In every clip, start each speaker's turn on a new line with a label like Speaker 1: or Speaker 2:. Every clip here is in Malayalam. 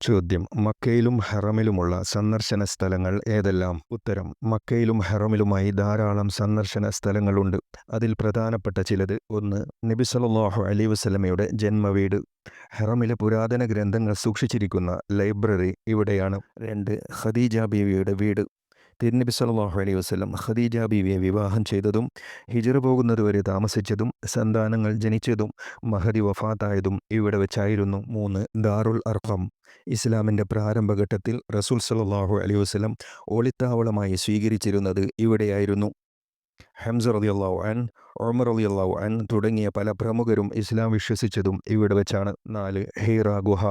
Speaker 1: ചോദ്യം. മക്കയിലും ഹറമിലുമുള്ള സന്ദർശന സ്ഥലങ്ങൾ ഏതെല്ലാം? ഉത്തരം. മക്കയിലും ഹറമിലുമായി ധാരാളം സന്ദർശന സ്ഥലങ്ങളുണ്ട്. അതിൽ പ്രധാനപ്പെട്ട ചിലത് ഒന്ന് നബിസലാഹു സല്ലല്ലാഹു അലൈഹി വസല്ലമയുടെ ജന്മവീട്. ഹറമിലെ പുരാതന ഗ്രന്ഥങ്ങൾ സൂക്ഷിച്ചിരിക്കുന്ന ലൈബ്രറി ഇവിടെയാണ്. രണ്ട് ഖദീജ ബീവിയുടെ വീട്. തിരുനബി സല്ലല്ലാഹു അലൈഹി വസ്ലം ഖദീജ ബീവിയെ വിവാഹം ചെയ്തതും ഹിജറ പോകുന്നതുവരെ താമസിച്ചതും സന്താനങ്ങൾ ജനിച്ചതും മഹദി വഫാത്തായതും ഇവിടെ വെച്ചായിരുന്നു മൂന്ന് ദാറുൽ അർഹം ഇസ്ലാമിന്റെ പ്രാരംഭഘട്ടത്തിൽ റസൂൽ സല്ലല്ലാഹു അലൈഹി വസ്ലം ഒളിത്താവളമായി സ്വീകരിച്ചിരുന്നത് ഇവിടെയായിരുന്നു. ഹംസ റളിയല്ലാഹു അൻ ഒമർ അലി അള്ളാഹു അൻ തുടങ്ങിയ പല പ്രമുഖരും ഇസ്ലാം വിശ്വസിച്ചതും ഇവിടെ വെച്ചാണ് നാല് ഹീറ ഗുഹ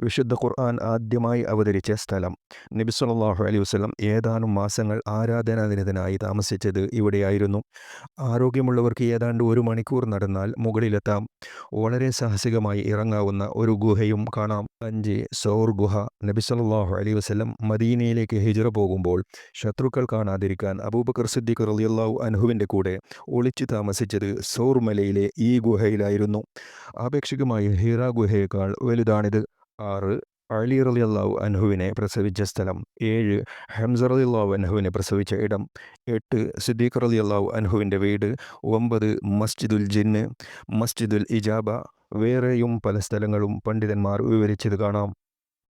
Speaker 1: വിശുദ്ധ ഖുർആൻ ആദ്യമായി അവതരിച്ച സ്ഥലം. നബി സല്ലല്ലാഹു അലൈഹി വസ്ലം ഏതാനും മാസങ്ങൾ ആരാധനാനിരതനായി താമസിച്ചത് ഇവിടെയായിരുന്നു. ആരോഗ്യമുള്ളവർക്ക് ഏതാണ്ട് ഒരു മണിക്കൂർ നടന്നാൽ മുകളിലെത്താം. വളരെ സാഹസികമായി ഇറങ്ങാവുന്ന ഒരു ഗുഹയും കാണാം. അഞ്ച് സൗർ ഗുഹ. നബി സല്ലല്ലാഹു അലൈഹി വസ്ലം മദീനയിലേക്ക് ഹിജറ പോകുമ്പോൾ ശത്രുക്കൾ കാണാതിരിക്കാൻ അബൂബക്കർ സിദ്ദീഖ് റളിയല്ലാഹു അൻഹുവിന്റെ കൂടെ ഒളിച്ചു താമസിച്ചത് സോർമലയിലെ ഈ ഗുഹയിലായിരുന്നു. ആപേക്ഷികമായി ഹീറ ഗുഹയേക്കാൾ വലുതാണിത്. ആറ് അലി റളിയല്ലാഹു അൻഹുവിനെ പ്രസവിച്ച സ്ഥലം. ഏഴ് ഹംസ റളിയല്ലാഹു അൻഹുവിനെ പ്രസവിച്ച ഇടം. എട്ട് സിദ്ദീഖ് റളിയല്ലാഹു അൻഹുവിന്റെ വീട്. ഒമ്പത് മസ്ജിദുൽ ജിന്ന് മസ്ജിദുൽ ഇജാബ. വേറെയും പല സ്ഥലങ്ങളും പണ്ഡിതന്മാർ വിവരിച്ചത് കാണാം.